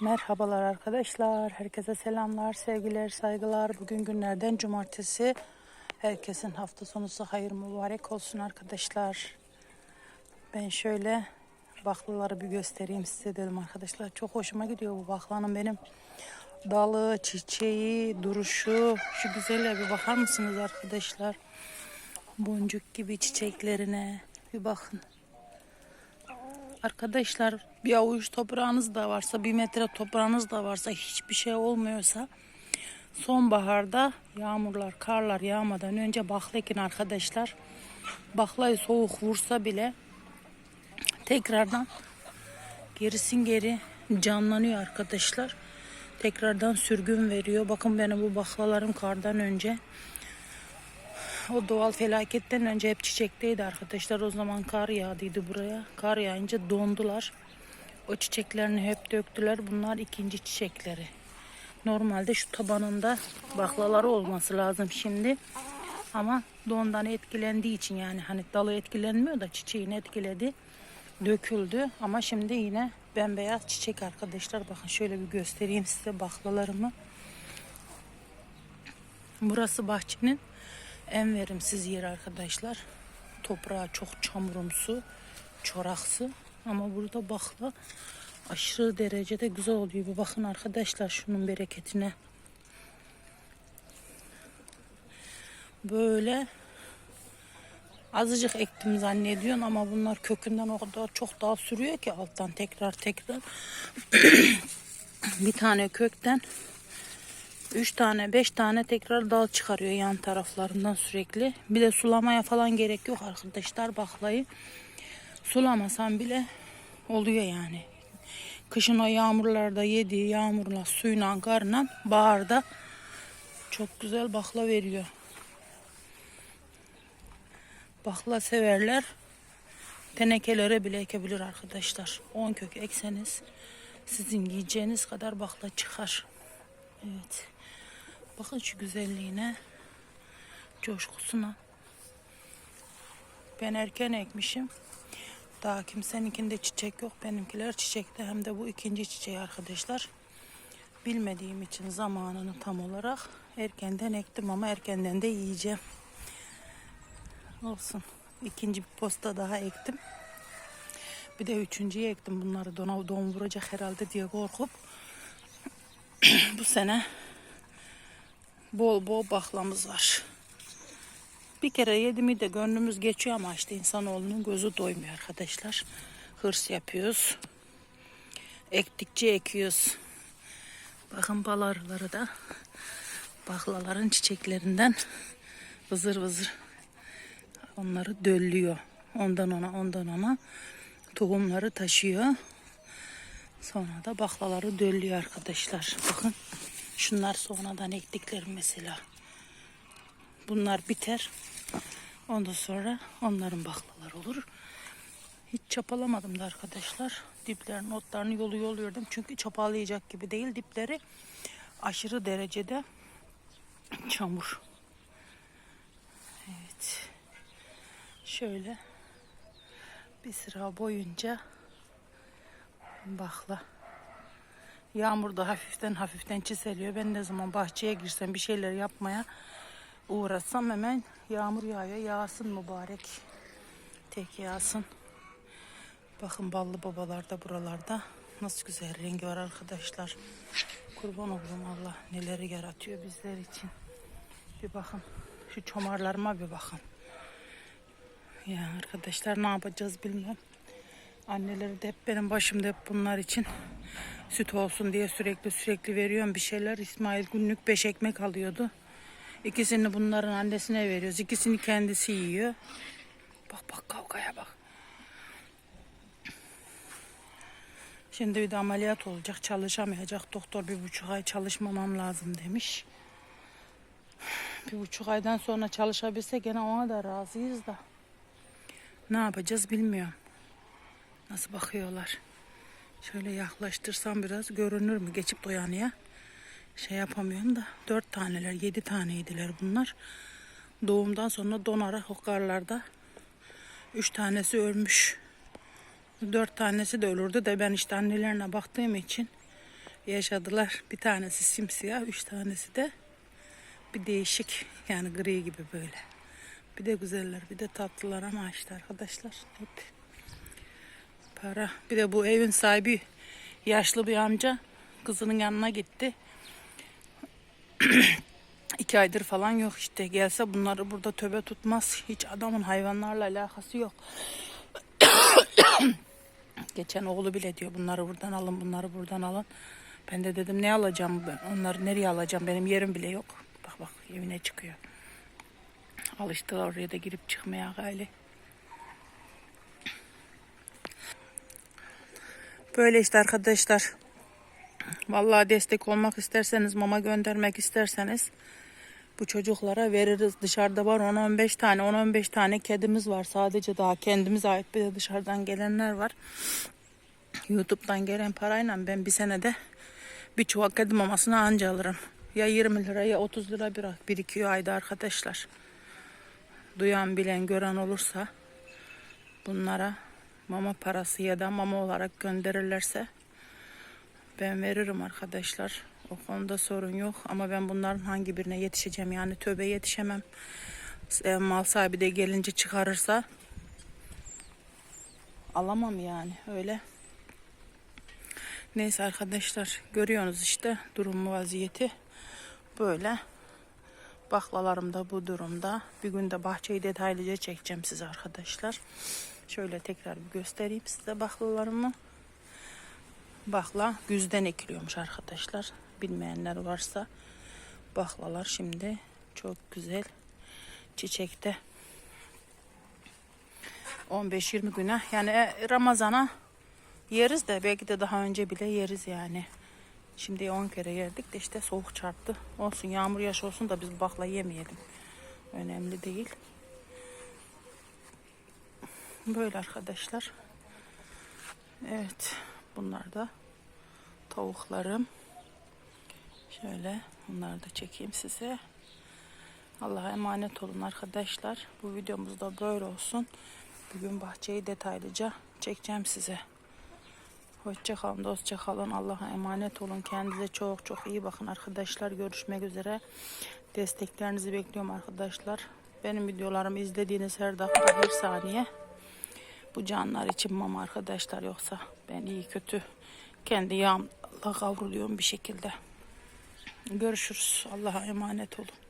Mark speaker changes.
Speaker 1: Merhabalar arkadaşlar. Herkese selamlar, sevgiler, saygılar. Bugün günlerden cumartesi. Herkesin hafta sonusu hayır mübarek olsun arkadaşlar. Ben şöyle baklaları bir göstereyim size dedim arkadaşlar. Çok hoşuma gidiyor bu baklanın benim. Dalı, çiçeği, duruşu. Şu güzelle bir bakar mısınız arkadaşlar? Boncuk gibi çiçeklerine bir bakın. Arkadaşlar bir avuç toprağınız da varsa, bir metre toprağınız da varsa, hiçbir şey olmuyorsa sonbaharda yağmurlar, karlar yağmadan önce bakla arkadaşlar. Baklayı soğuk vursa bile tekrardan gerisin geri canlanıyor arkadaşlar. Tekrardan sürgün veriyor. Bakın benim bu baklalarım kardan önce o doğal felaketten önce hep çiçekteydi arkadaşlar. O zaman kar yağdıydı buraya. Kar yağınca dondular. O çiçeklerini hep döktüler. Bunlar ikinci çiçekleri. Normalde şu tabanında baklaları olması lazım şimdi. Ama dondan etkilendiği için yani hani dalı etkilenmiyor da çiçeğini etkiledi. Döküldü ama şimdi yine bembeyaz çiçek arkadaşlar. Bakın şöyle bir göstereyim size baklalarımı. Burası bahçenin en verimsiz yer arkadaşlar. Toprağı çok çamurumsu, çoraksı. Ama burada bakla aşırı derecede güzel oluyor. Bir bakın arkadaşlar şunun bereketine. Böyle azıcık ektim zannediyorsun ama bunlar kökünden o kadar çok dal sürüyor ki alttan tekrar tekrar. bir tane kökten 3 tane 5 tane tekrar dal çıkarıyor yan taraflarından sürekli. Bir de sulamaya falan gerek yok arkadaşlar baklayı. Sulamasan bile oluyor yani. Kışın o yağmurlarda yediği yağmurla suyla karla baharda çok güzel bakla veriyor. Bakla severler tenekelere bile ekebilir arkadaşlar. 10 kök ekseniz sizin yiyeceğiniz kadar bakla çıkar. Evet. Bakın şu güzelliğine, coşkusuna. Ben erken ekmişim. Daha kimseninkinde çiçek yok. Benimkiler çiçekte hem de bu ikinci çiçeği arkadaşlar. Bilmediğim için zamanını tam olarak erkenden ektim ama erkenden de yiyeceğim. Olsun. İkinci bir posta daha ektim. Bir de üçüncüyü ektim. Bunları dona don vuracak herhalde diye korkup bu sene bol bol baklamız var. Bir kere yedi mi de gönlümüz geçiyor ama işte insanoğlunun gözü doymuyor arkadaşlar. Hırs yapıyoruz. Ektikçe ekiyoruz. Bakın bal arıları da baklaların çiçeklerinden vızır vızır onları döllüyor. Ondan ona ondan ona tohumları taşıyor. Sonra da baklaları döllüyor arkadaşlar. Bakın şunlar sonradan ektiklerim mesela. Bunlar biter. Ondan sonra onların baklaları olur. Hiç çapalamadım da arkadaşlar. Diplerin otlarını yolu yoluyordum. Çünkü çapalayacak gibi değil dipleri. Aşırı derecede çamur. Evet. Şöyle bir sıra boyunca bakla. Yağmur da hafiften hafiften çiseliyor. Ben ne zaman bahçeye girsem bir şeyler yapmaya uğraşsam hemen yağmur yağıyor. Yağsın mübarek. Tek yağsın. Bakın ballı babalar da buralarda. Nasıl güzel rengi var arkadaşlar. Kurban olurum Allah neleri yaratıyor bizler için. Bir bakın. Şu çomarlarıma bir bakın. Ya arkadaşlar ne yapacağız bilmem. Anneleri de hep benim başımda hep bunlar için süt olsun diye sürekli sürekli veriyorum bir şeyler. İsmail günlük beş ekmek alıyordu. İkisini bunların annesine veriyoruz. İkisini kendisi yiyor. Bak bak kavgaya bak. Şimdi bir de ameliyat olacak. Çalışamayacak. Doktor bir buçuk ay çalışmamam lazım demiş. Bir buçuk aydan sonra çalışabilse gene ona da razıyız da. Ne yapacağız bilmiyorum. Nasıl bakıyorlar. Şöyle yaklaştırsam biraz görünür mü? Geçip doyanıya. Şey yapamıyorum da. Dört taneler, yedi taneydiler bunlar. Doğumdan sonra donarak o karlarda. Üç tanesi ölmüş. Dört tanesi de ölürdü de ben işte annelerine baktığım için yaşadılar. Bir tanesi simsiyah, üç tanesi de bir değişik yani gri gibi böyle. Bir de güzeller, bir de tatlılar ama işte arkadaşlar hep para. Bir de bu evin sahibi yaşlı bir amca kızının yanına gitti. İki aydır falan yok işte. Gelse bunları burada töbe tutmaz. Hiç adamın hayvanlarla alakası yok. Geçen oğlu bile diyor bunları buradan alın, bunları buradan alın. Ben de dedim ne alacağım ben? Onları nereye alacağım? Benim yerim bile yok. Bak bak evine çıkıyor. Alıştılar oraya da girip çıkmaya gayri. Böyle işte arkadaşlar. Vallahi destek olmak isterseniz, mama göndermek isterseniz bu çocuklara veririz. Dışarıda var 10-15 tane, 10-15 tane kedimiz var. Sadece daha kendimize ait bir de dışarıdan gelenler var. YouTube'dan gelen parayla ben bir senede bir çuval kedi mamasını anca alırım. Ya 20 lira ya 30 lira bir birikiyor ayda arkadaşlar. Duyan bilen gören olursa bunlara mama parası ya da mama olarak gönderirlerse ben veririm arkadaşlar. O konuda sorun yok ama ben bunların hangi birine yetişeceğim yani tövbe yetişemem. E, Mal sahibi de gelince çıkarırsa alamam yani öyle. Neyse arkadaşlar görüyorsunuz işte durumu vaziyeti böyle. Baklalarım da bu durumda. Bir gün de bahçeyi detaylıca çekeceğim size arkadaşlar. Şöyle tekrar bir göstereyim size baklalarımı. Bakla güzden ekiliyormuş arkadaşlar. Bilmeyenler varsa baklalar şimdi çok güzel çiçekte. 15-20 güne yani e, Ramazan'a yeriz de belki de daha önce bile yeriz yani. Şimdi 10 kere yerdik de işte soğuk çarptı. Olsun yağmur yaş olsun da biz bakla yemeyelim. Önemli değil. Böyle arkadaşlar. Evet. Bunlar da tavuklarım. Şöyle bunları da çekeyim size. Allah'a emanet olun arkadaşlar. Bu videomuz da böyle olsun. Bugün bahçeyi detaylıca çekeceğim size. Hoşçakalın, dostça kalın. Allah'a emanet olun. Kendinize çok çok iyi bakın arkadaşlar. Görüşmek üzere. Desteklerinizi bekliyorum arkadaşlar. Benim videolarımı izlediğiniz her dakika, her saniye bu canlar için mama arkadaşlar. Yoksa ben iyi kötü kendi yağımla kavruluyorum bir şekilde. Görüşürüz. Allah'a emanet olun.